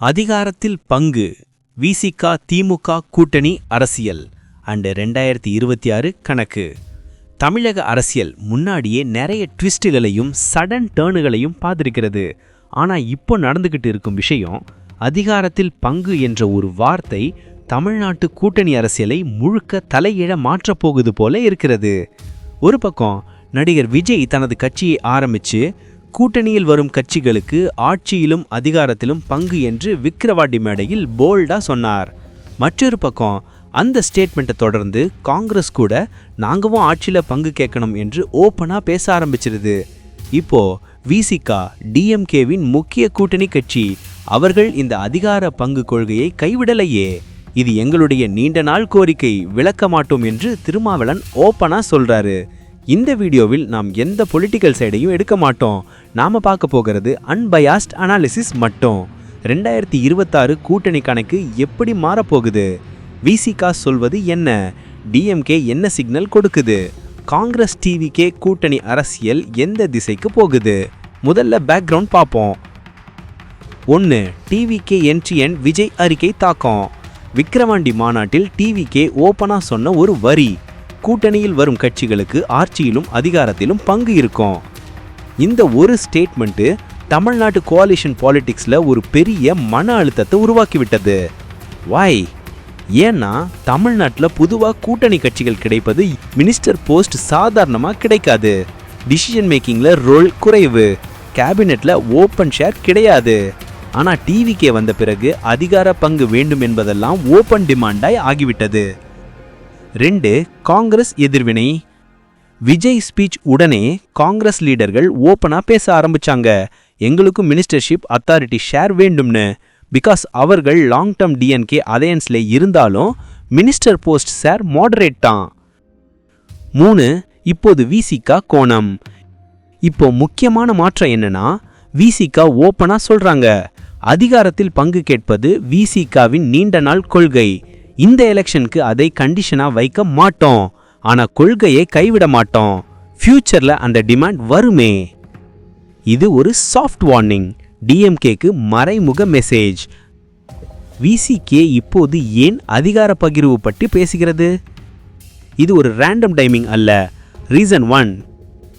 அதிகாரத்தில் பங்கு விசிகா திமுக கூட்டணி அரசியல். அண்டு ரெண்டாயிரத்தி இருபத்தி ஆறு கணக்கு. தமிழக அரசியல் முன்னாடியே நிறைய ட்விஸ்ட்டுகளையும் சடன் டேர்னுகளையும் பார்த்துருக்கிறது. ஆனால் இப்போ நடந்துக்கிட்டு இருக்கும் விஷயம் அதிகாரத்தில் பங்கு என்ற ஒரு வார்த்தை தமிழ்நாட்டு கூட்டணி அரசியலை முழுக்க தலையிட மாற்றப் போகுது போல இருக்கிறது. ஒரு பக்கம் நடிகர் விஜய் தனது கட்சியை ஆரம்பித்து கூட்டணியில் வரும் கட்சிகளுக்கு ஆட்சியிலும் அதிகாரத்திலும் பங்கு என்று விக்கிரவாண்டி மேடையில் போல்டா சொன்னார். மற்றொரு பக்கம் அந்த ஸ்டேட்மெண்ட்டை தொடர்ந்து காங்கிரஸ் கூட நாங்கவும் ஆட்சியில் பங்கு கேட்கணும் என்று ஓப்பனாக பேச ஆரம்பிச்சிருது. இப்போ விசிகா டிஎம்கேவின் முக்கிய கூட்டணி கட்சி அவர்கள் இந்த அதிகார பங்கு கொள்கையை கைவிடலையே. இது எங்களுடைய நீண்ட நாள் கோரிக்கை விளக்க மாட்டோம் என்று திருமாவளன் ஓப்பனாக சொல்றாரு. இந்த வீடியோவில் நாம் எந்த பொலிட்டிக்கல் சைடையும் எடுக்க மாட்டோம். நாம் பார்க்க போகிறது அன்பயாஸ்ட் அனாலிசிஸ் மட்டும். ரெண்டாயிரத்தி இருபத்தாறு கூட்டணி கணக்கு எப்படி மாறப்போகுது? விசிகா சொல்வது என்ன? டிஎம்கே என்ன சிக்னல் கொடுக்குது? காங்கிரஸ் டிவிகே கூட்டணி அரசியல் எந்த திசைக்கு போகுது? முதல்ல பேக்ரவுண்ட் பார்ப்போம். ஒன்று டிவிகே என்ட்ரி விஜய் அறிக்கை தாக்கம். விக்ரவாண்டி மாநாட்டில் டிவிகே ஓப்பனாக சொன்ன ஒரு வரி. கூட்டணியில் வரும் கட்சிகளுக்கு ஆட்சியிலும் அதிகாரத்திலும் பங்கு இருக்கும். இந்த ஒரு ஸ்டேட்மெண்ட்டு தமிழ்நாட்டு கோலிஷன் பாலிடிக்ஸில் ஒரு பெரிய மன அழுத்தத்தை உருவாக்கிவிட்டது. வாய் ஏன்னா தமிழ்நாட்டில் பொதுவாக கூட்டணி கட்சிகள் கிடைப்பது மினிஸ்டர் போஸ்ட் சாதாரணமாக கிடைக்காது. டிசிஷன் மேக்கிங்கில் ரோல் குறைவு. கேபினெட்டில் ஓப்பன் ஷேர் கிடையாது. ஆனால் டிவிக்கே வந்த பிறகு அதிகார பங்கு வேண்டும் என்பதெல்லாம் ஓப்பன் டிமாண்டாய் ஆகிவிட்டது. ரெண்டு காங்கிரஸ் எதிர்வினை. விஜய் ஸ்பீச் உடனே காங்கிரஸ் லீடர்கள் ஓப்பனாக பேச ஆரம்பித்தாங்க எங்களுக்கும் மினிஸ்டர்ஷிப் அத்தாரிட்டி ஷேர் வேண்டும்னு. பிகாஸ் அவர்கள் லாங் டேர்ம் டிஎன்கே அலையன்ஸில் இருந்தாலும் மினிஸ்டர் போஸ்ட் சார் மாடரேட் தான். மூணு இப்போது விசிகா கோணம். இப்போ முக்கியமான மாற்றம் என்னன்னா விசிகா ஓப்பனாக சொல்கிறாங்க அதிகாரத்தில் பங்கு கேட்பது விசிகாவின் நீண்ட நாள் கொள்கை. இந்த எலெக்ஷனுக்கு அதை கண்டிஷனாக வைக்க மாட்டோம். ஆனால் கொள்கையை கைவிட மாட்டோம். ஃப்யூச்சரில் அந்த டிமாண்ட் வருமே. இது ஒரு சாஃப்ட் வார்னிங் டிஎம்கேக்கு மறைமுக மெசேஜ் விசிகே இப்போது ஏன் அதிகார பகிர்வு பற்றி பேசுகிறது? இது ஒரு ரேண்டம் டைமிங் அல்ல. ரீசன் ஒன்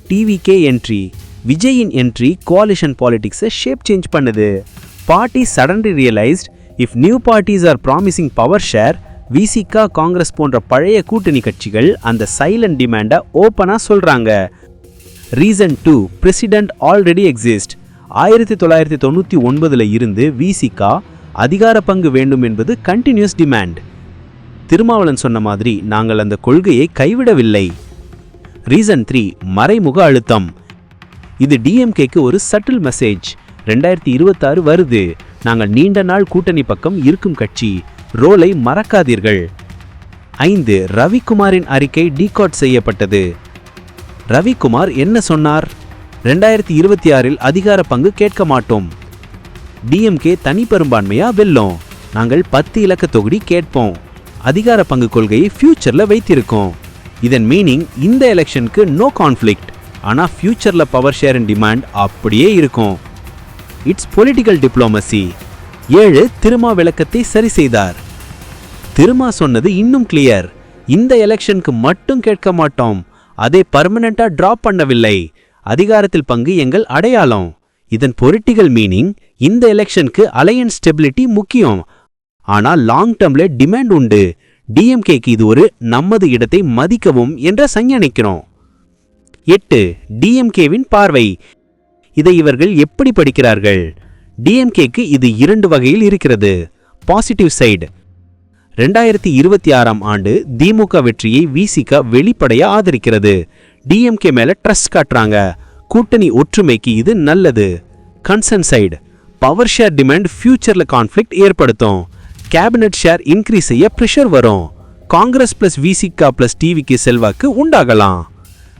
டிவிகே என்ட்ரி விஜயின் என்ட்ரி கோலிஷன் பாலிடிக்ஸை ஷேப் சேஞ்ச் பண்ணுது. Party suddenly realised if new parties are promising power share Visika Congress போன்ற பழைய கூட்டணி கட்சிகள் அந்த சைலண்ட் டிமாண்டை ஓப்பனாக சொல்கிறாங்க reason two president already exist ஆயிரத்தி தொள்ளாயிரத்தி தொண்ணூற்றி ஒன்பதில் இருந்து விசிகா அதிகார பங்கு வேண்டும் என்பது கண்டினியூஸ் டிமாண்ட் திருமாவளன் சொன்ன மாதிரி நாங்கள் அந்த கொள்கையை கைவிடவில்லை. ரீசன் த்ரீ மறைமுக அழுத்தம். இது டிஎம்கேக்கு ஒரு சட்டில் மெசேஜ் ரெண்டாயிரத்தி இருபத்தாறு வருது. நாங்கள் நீண்ட நாள் கூட்டணி பக்கம் இருக்கும் கட்சி. ரோலை மறக்காதீர்கள். ஐந்து ரவிக்குமாரின் அறிக்கை டீகாட் செய்யப்பட்டது. ரவிக்குமார் என்ன சொன்னார்? ரெண்டாயிரத்தி இருபத்தி ஆறில் அதிகார பங்கு கேட்க மாட்டோம். டிஎம்கே தனி பெரும்பான்மையா வெல்லும். நாங்கள் பத்து இலக்க தொகுதி கேட்போம். அதிகார பங்கு கொள்கையை ஃபியூச்சர்ல வைத்திருக்கோம். இதன் மீனிங் இந்த எலெக்ஷனுக்கு நோ கான்ஃப்ளிக்ட். ஆனா ஃபியூச்சர்ல பவர் ஷேர் அண்ட் டிமாண்ட் அப்படியே இருக்கும். It's political diplomacy. ஏழு திருமா விளக்கத்தை சரி செய்தார். திருமா சொன்னது இன்னும் கிளியர் இந்த எலெக்ஷனுக்கு மட்டும் கேட்க மாட்டோம். அதை பர்மனண்டா டிராப் பண்ணவில்லை. அதிகாரத்தில் பங்கு எங்கள் அடையாளம். இதன் பொலிட்டிக்கல் மீனிங் இந்த எலெக்ஷனுக்கு அலையன்ஸ் ஸ்டெபிலிட்டி முக்கியம். ஆனால் லாங் டேர்ம்ல டிமாண்ட் உண்டு. டிஎம்கேக்கு இது ஒரு நமது இடத்தை மதிக்கவும் என்ற சஞ்ஞானிக்கிறோம் எட்டு டிஎம்கேவின் பார்வை. இதை இவர்கள் எப்படி படிக்கிறார்கள்? டிஎம்கேக்கு இது இரண்டு வகையில் இருக்கிறது. பாசிட்டிவ் சைடு ரெண்டாயிரத்தி இருபத்தி ஆறாம் ஆண்டு திமுக வெற்றியை விசிக வெளிப்படைய ஆதரிக்கிறது. டிஎம்கே மேல ட்ரஸ்ட் காட்டுறாங்க. கூட்டணி ஒற்றுமைக்கு இது நல்லது. Concern side power share demand ஃபியூச்சர்ல கான்ஃப்ளிக்ட் ஏற்படுத்தும். கேபினட் ஷேர் இன்க்ரீஸ் செய்ய ப்ரெஷர் வரும். காங்கிரஸ் பிளஸ் விசிகா பிளஸ் டிவிக்கு செல்வாக்கு உண்டாகலாம்.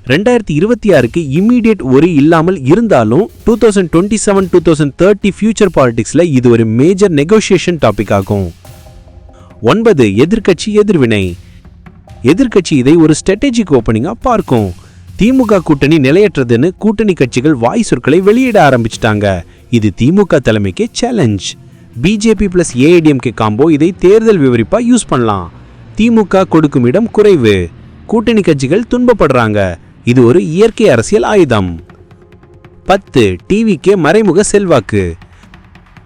ரெண்டாயிரத்தி இருபத்தி ஆறுக்கு இம்மீடியட் ஒரு இல்லாமல் இருந்தாலும் two thousand twenty seven two thousand thirty future பாலிடிக்ஸில் இது ஒரு மேஜர் நெகோசியேஷன் டாபிக் ஆகும். ஒன்பது எதிர்க்கட்சி எதிர்வினை. எதிர்க்கட்சி இதை ஒரு ஸ்ட்ராட்டஜிக் ஓப்பனிங்காக பார்க்கும். திமுக கூட்டணி நிலையற்றதுன்னு கூட்டணி கட்சிகள் வாய் சொற்களை வெளியிட ஆரம்பிச்சிட்டாங்க. இது திமுக தலைமைக்கு challenge BJP plus AIADMK combo இதை தேர்தல் விவரிப்பாக யூஸ் பண்ணலாம். திமுக கொடுக்கும் இடம் குறைவு. கூட்டணி கட்சிகள் துன்பப்படுறாங்க. இது ஒரு இயற்கை அரசியல் ஆயுதம். பத்து டிவிக்கே மறைமுக செல்வாக்கு.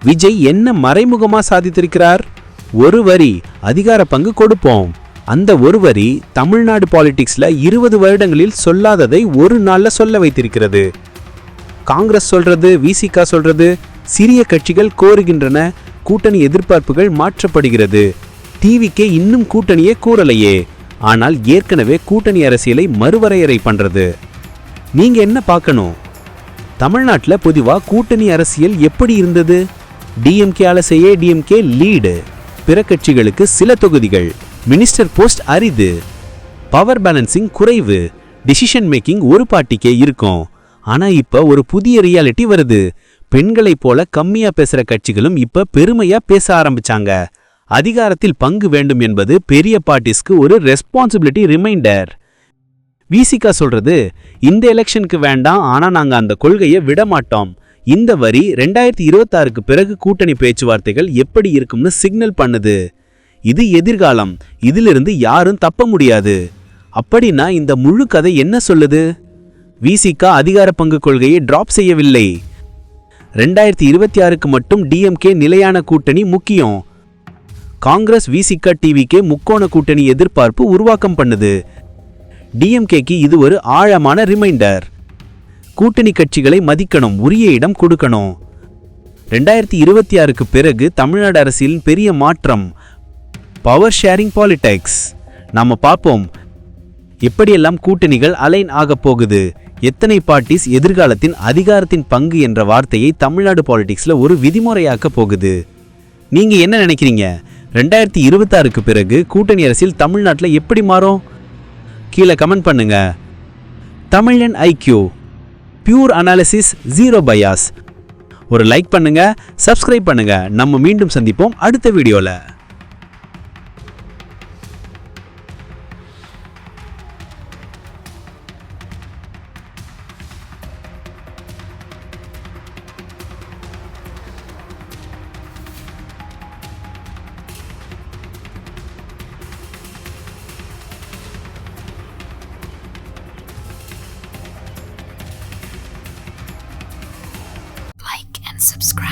விஜய் என்ன மறைமுகமா சாதித்திருக்கிறார்? ஒரு வரி அதிகார பங்கு கொடுப்போம். அந்த ஒரு வரி தமிழ்நாடு பாலிடிக்ஸ்ல இருபது வருடங்களில் சொல்லாததை ஒரு நாள்ல சொல்ல வைத்திருக்கிறது. காங்கிரஸ் சொல்றது விசிகா சொல்றது சிறிய கட்சிகள் கோருகின்றன கூட்டணி எதிர்பார்ப்புகள் மாற்றப்படுகிறது. டிவிக்கே இன்னும் கூட்டணியே கூறலையே. ஆனால் ஏற்கனவே கூட்டணி அரசியலை மறுவரையறை பண்றது. நீங்க என்ன பார்க்கணும்? தமிழ்நாட்டில் பொதுவாக கூட்டணி அரசியல் எப்படி இருந்தது? டிஎம்கே அலசையே டிஎம்கே லீடு. பிற கட்சிகளுக்கு சில தொகுதிகள். மினிஸ்டர் போஸ்ட் அரிது. பவர் பேலன்சிங் குறைவு. டிசிஷன் மேக்கிங் ஒரு பாட்டிக்கே இருக்கும். ஆனா இப்ப ஒரு புதிய ரியாலிட்டி வருது. பெண்களைப் போல கம்மியா பேசுற கட்சிகளும் இப்ப பெருமையா பேச ஆரம்பிச்சாங்க. அதிகாரத்தில் பங்கு வேண்டும் என்பது பெரிய பார்ட்டிஸ்க்கு ஒரு ரெஸ்பான்சிபிலிட்டி ரிமைண்டர் விசிகா சொல்றது இந்த எலெக்ஷனுக்கு வேண்டாம் ஆனா நாங்க அந்த கொள்கையை விட மாட்டோம் இந்த வரி ரெண்டாயிரத்தி இருபத்தாறுக்கு பிறகு கூட்டணி பேச்சுவார்த்தைகள் எப்படி இருக்கும்னு சிக்னல் பண்ணுது. இது எதிர்காலம் இதிலிருந்து யாரும் தப்ப முடியாது. அப்படின்னா இந்த முழு கதை என்ன சொல்லுது? விசிகா அதிகார பங்கு கொள்கையை டிராப் செய்யவில்லை. ரெண்டாயிரத்தி இருபத்தி ஆறுக்கு மட்டும் டிஎம்கே நிலையான கூட்டணி முக்கியம். காங்கிரஸ் விசிகா டிவிக்கே முக்கோண கூட்டணி எதிர்பார்ப்பு உருவாக்கம் பண்ணுது. டிஎம்கேக்கு இது ஒரு ஆழமான ரிமைண்டர் கூட்டணி கட்சிகளை மதிக்கணும் உரிய இடம் கொடுக்கணும். ரெண்டாயிரத்தி இருபத்தி ஆறுக்கு பிறகு தமிழ்நாடு அரசியலின் பெரிய மாற்றம். பவர் ஷேரிங் பாலிடிக்ஸ் நாம பார்ப்போம். எப்படியெல்லாம் கூட்டணிகள் அலைன் ஆகப் போகுது? எத்தனை பார்ட்டிஸ் எதிர்காலத்தின் அதிகாரத்தின் பங்கு என்ற வார்த்தையை தமிழ்நாடு பாலிடிக்ஸ்ல ஒரு விதிமுறையாக்க போகுது. நீங்க என்ன நினைக்கிறீங்க? ரெண்டாயிரத்தி இருபத்தாறுக்கு பிறகு கூட்டணி அரசியல் தமிழ்நாட்டில் எப்படி மாறும்? கீழே கமெண்ட் பண்ணுங்க. தமிழன் IQ. Pure analysis zero bias ஒரு லைக் பண்ணுங்க சப்ஸ்கிரைப் பண்ணுங்க. நம்ம மீண்டும் சந்திப்போம் அடுத்த வீடியோவில் subscribe.